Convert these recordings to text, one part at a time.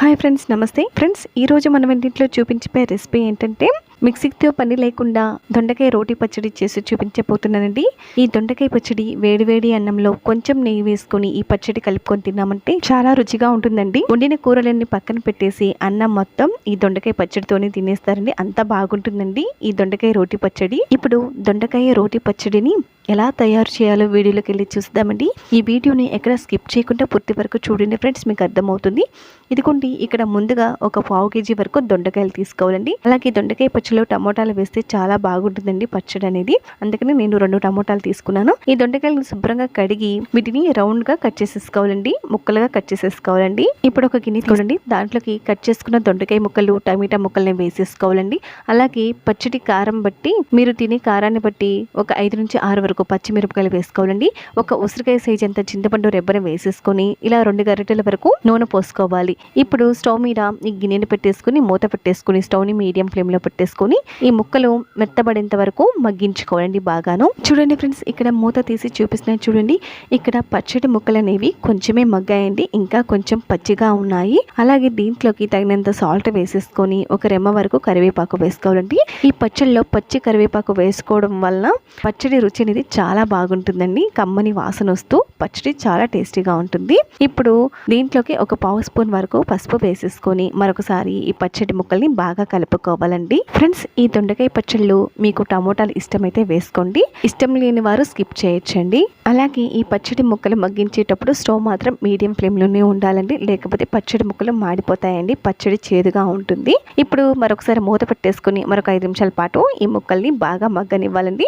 Hi friends నమస్తే. Friends ఈ రోజు మనం ఇంటింట్లో చూపించే రెసిపీ ఏంటంటే మిక్సీతో పని లేకుండా దొండకాయ రోటి పచ్చడి చేసి చూపించబోతున్నానండి. ఈ దొండకాయ పచ్చడి వేడివేడి అన్నంలో కొంచెం నెయ్యి వేసుకొని ఈ పచ్చడి కలుపుకొని తిన్నామంటే చాలా రుచిగా ఉంటుందండి. వండిన కూరలన్నీ పక్కన పెట్టేసి అన్నం మొత్తం ఈ దొండకాయ పచ్చడితోనే తినేస్తారండి. అంత బాగుంటుందండి ఈ దొండకాయ రోటి పచ్చడి. ఇప్పుడు దొండకాయ రోటి పచ్చడిని ఎలా తయారు చేయాలో వీడియోలోకి వెళ్ళి చూద్దామండి ఈ వీడియోని ఎక్కడ స్కిప్ చేయకుండా పూర్తి వరకు చూడండి ఫ్రెండ్స్ మీకు అర్థమవుతుంది. ఇదిగోండి ఇక్కడ ముందుగా ఒక పావు కేజీ వరకు దొండకాయలు తీసుకోవాలండి. అలాగే దొండకాయ పచ్చడిలో టమోటాలు వేస్తే చాలా బాగుంటుందండి పచ్చడి అనేది. అందుకని నేను రెండు టమోటాలు తీసుకున్నాను. ఈ దొండకాయలను శుభ్రంగా కడిగి వీటిని రౌండ్గా కట్ చేసేసుకోవాలండి. ముక్కలుగా కట్ చేసేసుకోవాలండి. ఇప్పుడు ఒక గిన్నె చూడండి దాంట్లోకి కట్ చేసుకున్న దొండకాయ ముక్కలు టమాటా ముక్కల్ని వేసేసుకోవాలండి. అలాగే పచ్చడి కారం బట్టి మీరు తినే కారాన్ని బట్టి ఒక ఐదు నుంచి ఆరు వరకు పచ్చిమిరపకాయలు వేసుకోవాలండి. ఒక ఉసిరికాయ సైజ్ అంత చింతపండు రెబ్బను వేసేసుకొని ఇలా రెండు గరిటెల వరకు నూనె పోసుకోవాలి. ఇప్పుడు స్టవ్ మీద ఈ గిన్నెని పెట్టేసుకుని మూత పెట్టేసుకుని స్టవ్ని మీడియం ఫ్లేమ్లో పెట్టేసుకొని ఈ ముక్కలు మెత్తబడేంత వరకు మగ్గించుకోవాలండి బాగాను. చూడండి ఫ్రెండ్స్ ఇక్కడ మూత తీసి చూపిస్తున్నాయి చూడండి. ఇక్కడ పచ్చడి ముక్కలు అనేవి కొంచెమే మగ్గాయండి ఇంకా కొంచెం పచ్చిగా ఉన్నాయి. అలాగే దీంట్లోకి తగినంత సాల్ట్ వేసేసుకొని ఒక రెమ్మ వరకు కరివేపాకు వేసుకోవాలండి. ఈ పచ్చడిలో పచ్చి కరివేపాకు వేసుకోవడం వలన పచ్చడి రుచి అనేది చాలా బాగుంటుందండి. కమ్మని వాసన వస్తూ పచ్చడి చాలా టేస్టీగా ఉంటుంది. ఇప్పుడు దీంట్లోకి ఒక పావు స్పూన్ వరకు పసుపు వేసేసుకొని మరొకసారి ఈ పచ్చడి ముక్కల్ని బాగా కలుపుకోవాలండి. ఫ్రెండ్స్ ఈ దొండకాయ పచ్చళ్ళు మీకు టమోటాలు ఇష్టమైతే వేసుకోండి. ఇష్టం లేని వారు స్కిప్ చేయొచ్చండి. అలాగే ఈ పచ్చడి ముక్కలు మగ్గించేటప్పుడు స్టవ్ మాత్రం మీడియం ఫ్లేమ్లోనే ఉండాలండి. లేకపోతే పచ్చడి ముక్కలు మాడిపోతాయండి. పచ్చడి చేదుగా ఉంటుంది. ఇప్పుడు మరొకసారి మూత పెట్టేసుకుని మరొక ఐదు నిమిషాల పాటు ఈ ముక్కల్ని బాగా మగ్గనివ్వాలండి.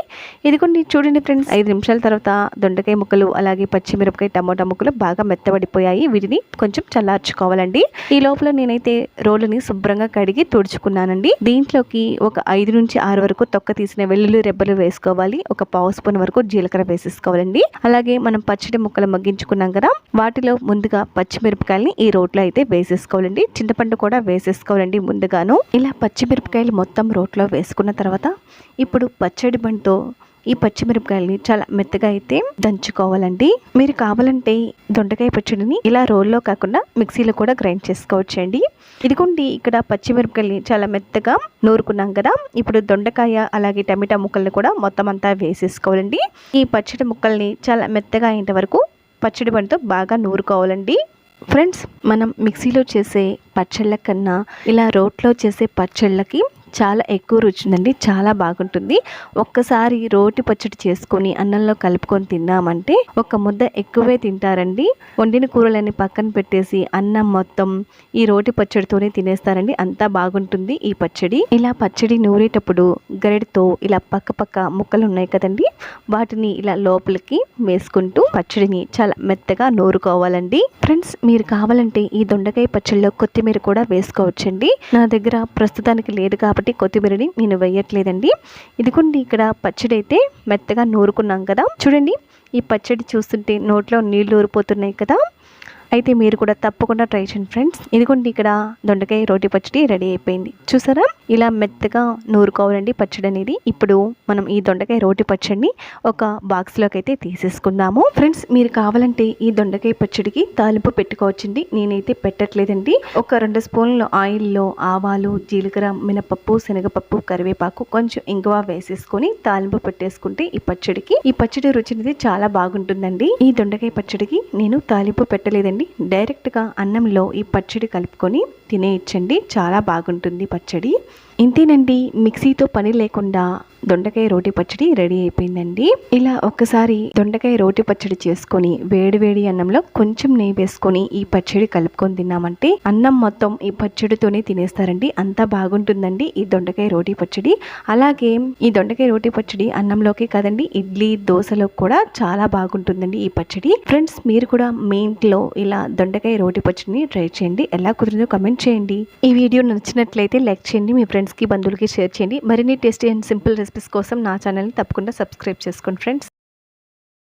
ఇదిగోండి చూడండి ఫ్రెండ్స్. ఐదు నిమిషాల తర్వాత దొండకాయ ముక్కలు అలాగే పచ్చిమిరపకాయ టమోటా ముక్కలు బాగా మెత్తబడిపోయాయి. వీటిని కొంచెం చల్లార్చుకోవాలండి. ఈ లోపల నేనైతే రోలుని శుభ్రంగా కడిగి తుడుచుకున్నానండి. దీంట్లోకి ఒక ఐదు నుంచి ఆరు వరకు తొక్క తీసిన వెల్లుల్లి రెబ్బలు వేసుకోవాలి. ఒక పావు స్పూన్ వరకు జీలకర్ర వేసేసుకోవాలండి. అలాగే మనం పచ్చడి ముక్కలు మగ్గించుకున్నాం కదా వాటిలో ముందుగా పచ్చిమిరపకాయలని ఈ రోట్లో అయితే వేసేసుకోవాలండి. చింతపండు కూడా వేసేసుకోవాలండి ముందుగాను. ఇలా పచ్చిమిరపకాయలు మొత్తం రోట్లో వేసుకున్న తర్వాత ఇప్పుడు పచ్చడి బండితో ఈ పచ్చిమిరపకాయలని చాలా మెత్తగా అయితే దంచుకోవాలండి. మీరు కావాలంటే దొండకాయ పచ్చడిని ఇలా రోల్లో కాకుండా మిక్సీలో కూడా గ్రైండ్ చేసుకోవచ్చండి. ఇదిగోండి ఇక్కడ పచ్చిమిరపకాయలని చాలా మెత్తగా నూరుకున్నాం కదా. ఇప్పుడు దొండకాయ అలాగే టమాటా ముక్కల్ని కూడా మొత్తం అంతా వేసేసుకోవాలండి. ఈ పచ్చడి ముక్కల్ని చాలా మెత్తగా అయ్యేంత వరకు పచ్చడి పండుతో బాగా నూరుకోవాలండి. ఫ్రెండ్స్ మనం మిక్సీలో చేసే పచ్చళ్ళ కన్నా ఇలా రోట్లో చేసే పచ్చళ్ళకి చాలా ఎక్కువ రుచి ఉందండి చాలా బాగుంటుంది. ఒక్కసారి రోటి పచ్చడి చేసుకొని అన్నంలో కలుపుకొని తిన్నామంటే ఒక ముద్ద ఎక్కువే తింటారండి. వండిన కూరలన్నీ పక్కన పెట్టేసి అన్నం మొత్తం ఈ రోటి పచ్చడితోనే తినేస్తారండి. అంతా బాగుంటుంది ఈ పచ్చడి. ఇలా పచ్చడి నూరేటప్పుడు గరిటతో ఇలా పక్క పక్క ముక్కలు ఉన్నాయి కదండి వాటిని ఇలా లోపలికి వేసుకుంటూ పచ్చడిని చాలా మెత్తగా నూరుకోవాలండి. ఫ్రెండ్స్ మీరు కావాలంటే ఈ దొండకాయ పచ్చడిలో కొత్తిమీర కూడా వేసుకోవచ్చండి. నా దగ్గర ప్రస్తుతానికి లేదు కాబట్టి కొత్తిమీరని నేను వేయట్లేదండి. ఇదిగోండి ఇక్కడ పచ్చడి అయితే మెత్తగా నూరుకున్నాం కదా. చూడండి ఈ పచ్చడి చూస్తుంటే నోట్లో నీళ్ళు ఊరిపోతున్నాయి కదా. అయితే మీరు కూడా తప్పకుండా ట్రై చేయండి ఫ్రెండ్స్. ఇదిగోండి ఇక్కడ దొండకాయ రోటి పచ్చడి రెడీ అయిపోయింది. చూసారా? ఇలా మెత్తగా నూరుకోవాలండి పచ్చడి అనేది ఇప్పుడు మనం ఈ దొండకాయ రోటి పచ్చడిని ఒక బాక్స్లోకి అయితే తీసేసుకుందాము. ఫ్రెండ్స్ మీరు కావాలంటే ఈ దొండకాయ పచ్చడికి తాలింపు పెట్టుకోవచ్చండి. నేనైతే పెట్టట్లేదండి. ఒక రెండు స్పూన్లు ఆయిల్లో ఆవాలు జీలకర్ర మినపప్పు శనగపప్పు కరివేపాకు కొంచెం ఇంగువ వేసేసుకొని తాలింపు పెట్టేసుకుంటే ఈ పచ్చడికి ఈ పచ్చడి రుచి అనేది చాలా బాగుంటుందండి. ఈ దొండకాయ పచ్చడికి నేను తాలింపు పెట్టలేదండి. డైరెక్ట్గా అన్నంలో ఈ పచ్చడి కలుపుకొని తినేయచ్చండి చాలా బాగుంటుంది పచ్చడి. ఇంతేనండి మిక్సీతో పని లేకుండా దొండకాయ రోటి పచ్చడి రెడీ అయిపోయిందండి. ఇలా ఒక్కసారి దొండకాయ రోటి పచ్చడి చేసుకొని వేడి వేడి అన్నంలో కొంచెం నెయ్యి వేసుకొని ఈ పచ్చడి కలుపుకొని తిన్నామంటే అన్నం మొత్తం ఈ పచ్చడితోనే తినేస్తారండి. అంత బాగుంటుందండి ఈ దొండకాయ రోటి పచ్చడి. అలాగే ఈ దొండకాయ రోటి పచ్చడి అన్నంలోకి కదండి ఇడ్లీ దోశలో కూడా చాలా బాగుంటుందండి ఈ పచ్చడి. ఫ్రెండ్స్ మీరు కూడా మీ ఇంట్లో ఇలా దొండకాయ రోటి పచ్చడిని ట్రై చేయండి. ఎలా కుదిరిందో కమెంట్ చేయండి. ఈ వీడియో నచ్చినట్లయితే లైక్ చేయండి మీ ఫ్రెండ్స్కి బంధువులకి షేర్ చేయండి. మరిన్ని టేస్టీ అండ్ సింపుల్ రెసిపీస్ కోసం నా ఛానల్ని తప్పకుండా సబ్స్క్రైబ్ చేసుకోండి ఫ్రెండ్స్